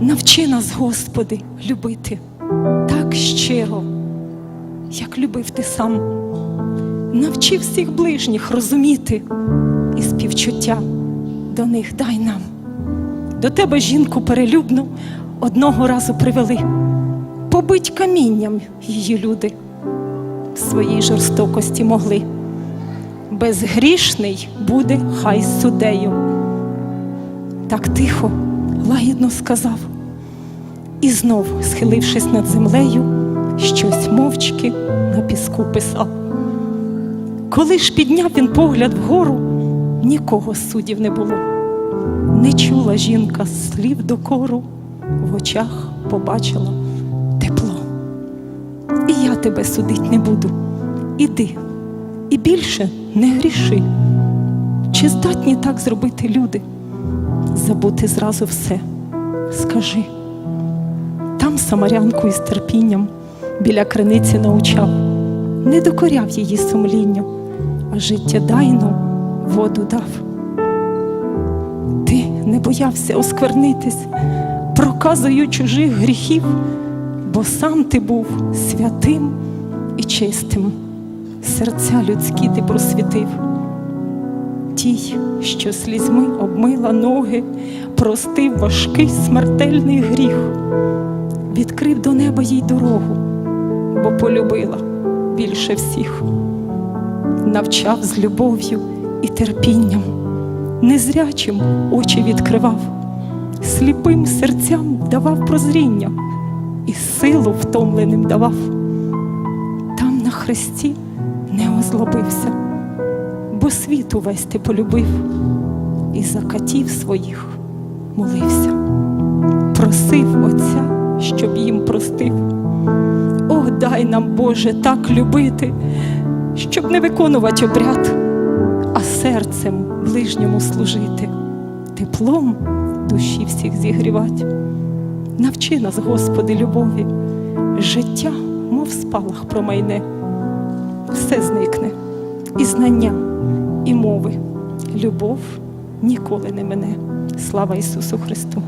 Навчи нас, Господи, любити так щиро, як любив ти сам. Навчи всіх ближніх розуміти і співчуття до них дай нам. До тебе жінку перелюбну одного разу привели. Побить камінням її люди в своїй жорстокості могли. Безгрішний буде хай судею. Так тихо, лагідно сказав, і знов, схилившись над землею, щось мовчки на піску писав. Коли ж підняв він погляд вгору, нікого з суддів не було. Не чула жінка слів докору, в очах побачила тепло. І я тебе судить не буду. Іди, і більше не гріши. Чи здатні так зробити люди? Забути зразу все, скажи. Там самарянку із терпінням біля криниці научав, не докоряв її сумлінню, а життєдайну воду дав. Ти не боявся осквернитись, проказою чужих гріхів, бо сам ти був святим і чистим, серця людські ти просвітив. Тій, що слізьми обмила ноги, простив важкий смертельний гріх, відкрив до неба їй дорогу, бо полюбила більше всіх, навчав з любов'ю і терпінням, незрячим очі відкривав, сліпим серцям давав прозріння і силу втомленим давав. Там на хресті не озлобився бо світ увесь ти полюбив і за катів своїх молився, просив Отця, щоб їм простив. О, дай нам, Боже, так любити, щоб не виконувати обряд, а серцем ближньому служити, теплом душі всіх зігрівати. Навчи нас, Господи, любові, життя, мов спалах промайне, все зникне і знання, і мови. Любов ніколи не мине. Слава Ісусу Христу!